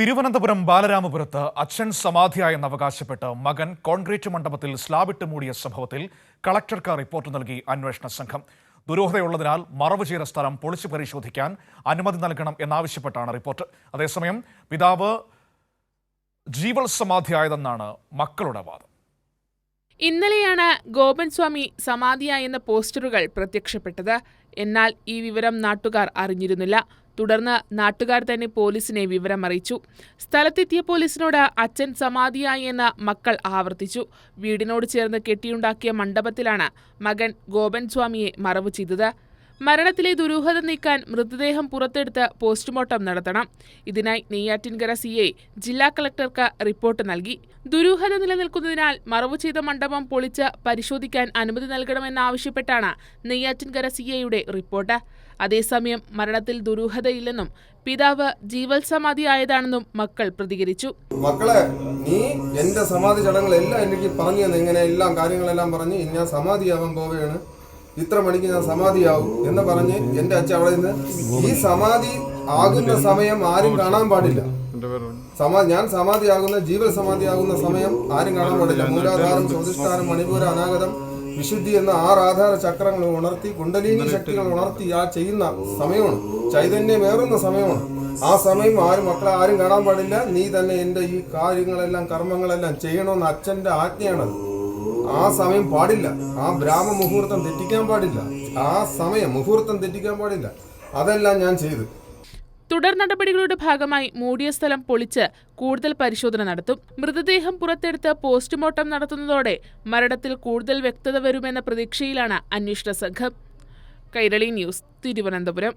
തിരുവനന്തപുരം ബാലരാമപുരത്ത് അച്ഛൻ സമാധിയായെന്ന് എന്നവകാശപ്പെട്ട് മകൻ കോൺക്രീറ്റ് മണ്ഡപത്തിൽ സ്ലാബിട്ട് മൂടിയ സംഭവത്തിൽ കളക്ടർക്ക് റിപ്പോർട്ട് നൽകി അന്വേഷണ സംഘം. ദുരൂഹതയുള്ളതിനാൽ മറവ് ചെയ്ത സ്ഥലം പൊളിച്ചു പരിശോധിക്കാൻ അനുമതി നൽകണം എന്നാവശ്യപ്പെട്ടാണ് റിപ്പോർട്ട്. അതേസമയം പിതാവ് ജീവൽ സമാധിയായതെന്നാണ് മക്കളുടെ വാദം. ഇന്നലെയാണ് ഗോപൻ സ്വാമി സമാധിയായെന്ന പോസ്റ്ററുകൾ പ്രത്യക്ഷപ്പെട്ടത്. എന്നാൽ ഈ വിവരം നാട്ടുകാർ അറിഞ്ഞിരുന്നില്ല. തുടർന്ന് നാട്ടുകാർ തന്നെ പോലീസിനെ വിവരം അറിയിച്ചു സ്ഥലത്തെത്തിയ പോലീസിനോട് അച്ഛൻ സമാധിയായി എന്ന് മക്കൾ ആവർത്തിച്ചു. വീടിനോട് ചേർന്ന് കെട്ടിയുണ്ടാക്കിയ മണ്ഡപത്തിലാണ് മകൻ ഗോപൻ സ്വാമിയെ മറവ് ചെയ്തത്. മരണത്തിലെ ദുരൂഹത നീക്കാൻ മൃതദേഹം പുറത്തെടുത്ത് പോസ്റ്റ്മോർട്ടം നടത്തണം. ഇതിനായി നെയ്യാറ്റിൻകര സി ഐ ജില്ലാ കളക്ടർക്ക് റിപ്പോർട്ട് നൽകി. ദുരൂഹത നിലനിൽക്കുന്നതിനാൽ മറവു ചെയ്ത മണ്ഡപം പൊളിച്ച് പരിശോധിക്കാൻ അനുമതി നൽകണമെന്നാവശ്യപ്പെട്ടാണ് നെയ്യാറ്റിൻകര സി ഐയുടെ റിപ്പോർട്ട്. അതേസമയം മരണത്തിൽ ദുരൂഹതയില്ലെന്നും പിതാവ് ജീവൽ സമാധി ആയതാണെന്നും മക്കൾ പ്രതികരിച്ചു. മക്കളെ നീ എന്റെ സമാധി ചടങ്ങുകളെല്ലാം എനിക്ക് പറഞ്ഞു എല്ലാം കാര്യങ്ങളെല്ലാം പറഞ്ഞ് ഞാൻ സമാധിയാവാൻ പോവുകയാണ്. ഇത്ര മണിക്ക് ഞാൻ സമാധിയാവും എന്ന് പറഞ്ഞ് എന്റെ അച്ഛൻ അവിടെ നിന്ന് ഈ സമാധി ആകുന്ന സമയം ആരും കാണാൻ പാടില്ല. സമാ ഞാൻ സമാധിയാകുന്ന ജീവൽ സമാധിയാകുന്ന സമയം ആരും കാണാൻ പാടില്ല. മൂലാധാരം സ്വാധിഷ്ഠാനം മണിപൂര അനാഗതം വിശുദ്ധി എന്ന ആറ് ആധാര ചക്രങ്ങൾ ഉണർത്തി കുണ്ടലിനി ശക്തികൾ ഉണർത്തി ആ ചെയ്യുന്ന സമയമാണ്. ചൈതന്യമേറുന്ന സമയമാണ്. ആ സമയം ആരും മക്കളെ ആരും കാണാൻ പാടില്ല. നീ തന്നെ എന്റെ ഈ കാര്യങ്ങളെല്ലാം കർമ്മങ്ങളെല്ലാം ചെയ്യണമെന്ന് അച്ഛന്റെ ആജ്ഞയാണത്. ആ സമയം പാടില്ല. ആ ബ്രാഹ്മ മുഹൂർത്തം തെറ്റിക്കാൻ പാടില്ല. ആ സമയം മുഹൂർത്തം തെറ്റിക്കാൻ പാടില്ല. അതെല്ലാം ഞാൻ ചെയ്തു. തുടർ നടപടികളുടെ ഭാഗമായി മൂടിയ സ്ഥലം പൊളിച്ച് കൂടുതൽ പരിശോധന നടത്തും. മൃതദേഹം പുറത്തെടുത്ത് പോസ്റ്റ്മോർട്ടം നടത്തുന്നതോടെ മരണത്തിൽ കൂടുതൽ വ്യക്തത വരുമെന്ന പ്രതീക്ഷയിലാണ് അന്വേഷണ സംഘം. കൈരളി ന്യൂസ് തിരുവനന്തപുരം.